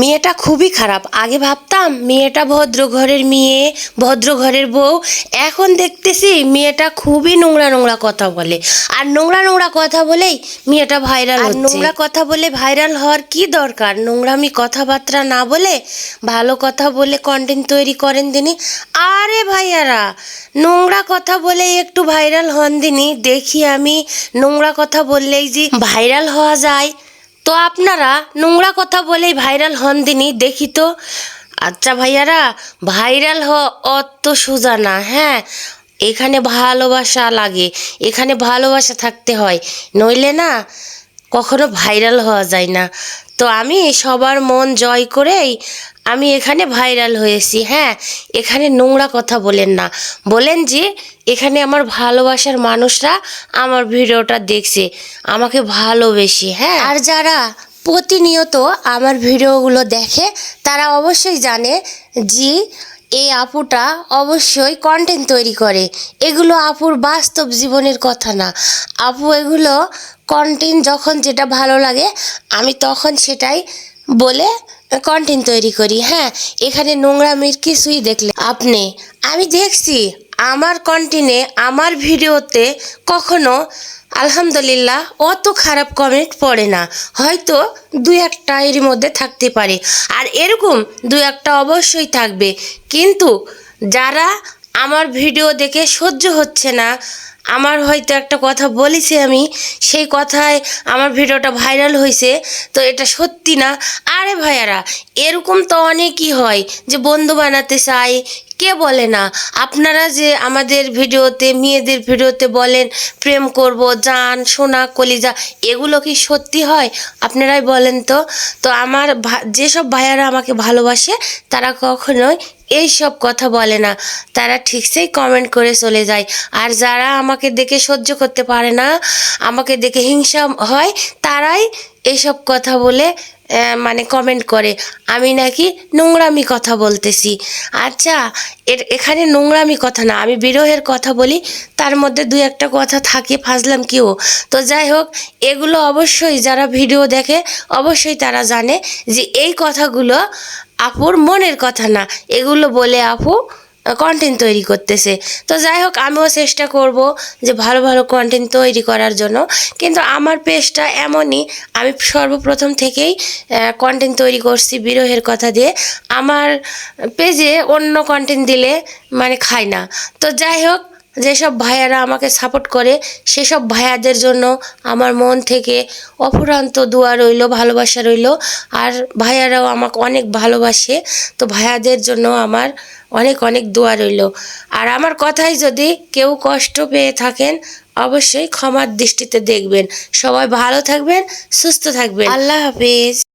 মেয়েটা খুবই খারাপ। আগে ভাবতাম মেয়েটা ভদ্র ঘরের মেয়ে ভদ্র ঘরের বউ। এখন দেখতেছি মেয়েটা খুবই নোংরা নোংরা কথা বলে। আর নোংরা নোংরা কথা বলেই মেয়েটা ভাইরাল আর নোংরা কথা বলে ভাইরাল হওয়ার কি দরকার? নোংরামি কথাবার্তা না বলে ভালো কথা বলে কন্টেন্ট তৈরি করেন তিনি। আরে ভাইয়ারা নোংরা কথা বলে একটু ভাইরাল হন দিনি দেখি আমি নোংরা কথা বললেই যে ভাইরাল হওয়া যায়। তো আপনারা নোংরা কথা বলেই ভাইরাল হন দিনই, দেখি তো। আচ্ছা ভাইয়ারা, ভাইরাল হ অত সোজা না হ্যাঁ? এখানে ভালোবাসা লাগে, এখানে ভালোবাসা থাকতে হয়। নইলে না কখনো ভাইরাল হওয়া যায় না। তো আমি সবার মন জয় করেই আমি এখানে ভাইরাল হয়েছি। হ্যাঁ এখানে নোংরা কথা বলেন না। বলেন যে, এখানে আমার ভালোবাসার মানুষরা আমার ভিডিওটা দেখছে, আমাকে ভালোবেসে। হ্যাঁ। আর যারা প্রতিনিয়ত আমার ভিডিওগুলো দেখে, তারা অবশ্যই জানে যে, এই আপুটা অবশ্যই কন্টেন্ট তৈরি করে। এগুলো আপুর বাস্তব জীবনের কথা না। আপু এগুলো কন্টেন্ট যখন যেটা ভালো লাগে, আমি তখন সেটাই বলে কন্টেন্ট তৈরি করি। হ্যাঁ এখানে নোংরা নোংরামির কিছুই দেখলে আপনি, আমি দেখছি আমার কন্টেন্টে আমার ভিডিওতে কখনো আলহামদুলিল্লাহ অত খারাপ কমেন্ট পড়ে না। হয়তো দু একটা এর মধ্যে থাকতে পারে। আর এরকম দু একটা অবশ্যই থাকবে। কিন্তু যারা আমার ভিডিও দেখে সহ্য হচ্ছে না। আমার হয়তো একটা কথা বলেছি আমি, সেই কথায় আমার ভিডিওটা ভাইরাল হয়েছে, তো এটা সত্যি না। আরে ভাইয়ারা, এরকম তো অনেকই হয় যে বন্ধু বানাতে চাই কে বলে না? আপনারা যে আমাদের ভিডিওতে, মেয়েদের ভিডিওতে বলেন, প্রেম করব, জান, সোনা, কলিজা, এগুলো কি সত্যি হয়? আপনারাই বলেন তো। তো আমার যেসব ভাইয়ারা আমাকে ভালোবাসে, তারা কখনোই এই সব কথা বলে না। তারা ঠিকসেই কমেন্ট করে চলে যায়। আর যারা আমাকে দেখে সহ্য করতে পারে না, আমাকে দেখে হিংসা হয়, তারাই এইসব কথা বলে মানে কমেন্ট করে। আমি নাকি নোংরামি কথা বলতেছি। আচ্ছা এর, এখানে নোংরামি কথা না, আমি বিরহের কথা বলি, তার মধ্যে দু একটা কথা থাকে, ফাজলাম কিও তো যাই হোক, এগুলো অবশ্যই যারা ভিডিও দেখে, অবশ্যই তারা জানে যে এই কথাগুলো আপুর মনের কথা না। এগুলো বলে আপু কন্টেন্ট তৈরি করতেছে। তো যাই হোক আমিও চেষ্টা করব যে ভালো ভালো কন্টেন্ট তৈরি করার জন্য। কিন্তু আমার পেজটা এমনই, আমি সর্বপ্রথম থেকেই কন্টেন্ট তৈরি করছি বিরহের কথা দিয়ে। আমার পেজে অন্য কন্টেন্ট দিলে মানে খায় না। তো যাই হোক যেসব ভাইয়ারা আমাকে সাপোর্ট করে, সেসব ভাইয়াদের জন্য আমার মন থেকে অফুরান্ত দোয়া রইল, ভালোবাসা রইল। আর ভাইয়ারাও আমাকে অনেক ভালোবাসে, তো ভাইয়াদের জন্য আমার অনেক অনেক দোয়া রইল। আর আমার কথাই যদি কেউ কষ্ট পেয়ে থাকেন, অবশ্যই ক্ষমার দৃষ্টিতে দেখবেন। সবাই ভালো থাকবেন, সুস্থ থাকবেন। আল্লাহ হাফিজ।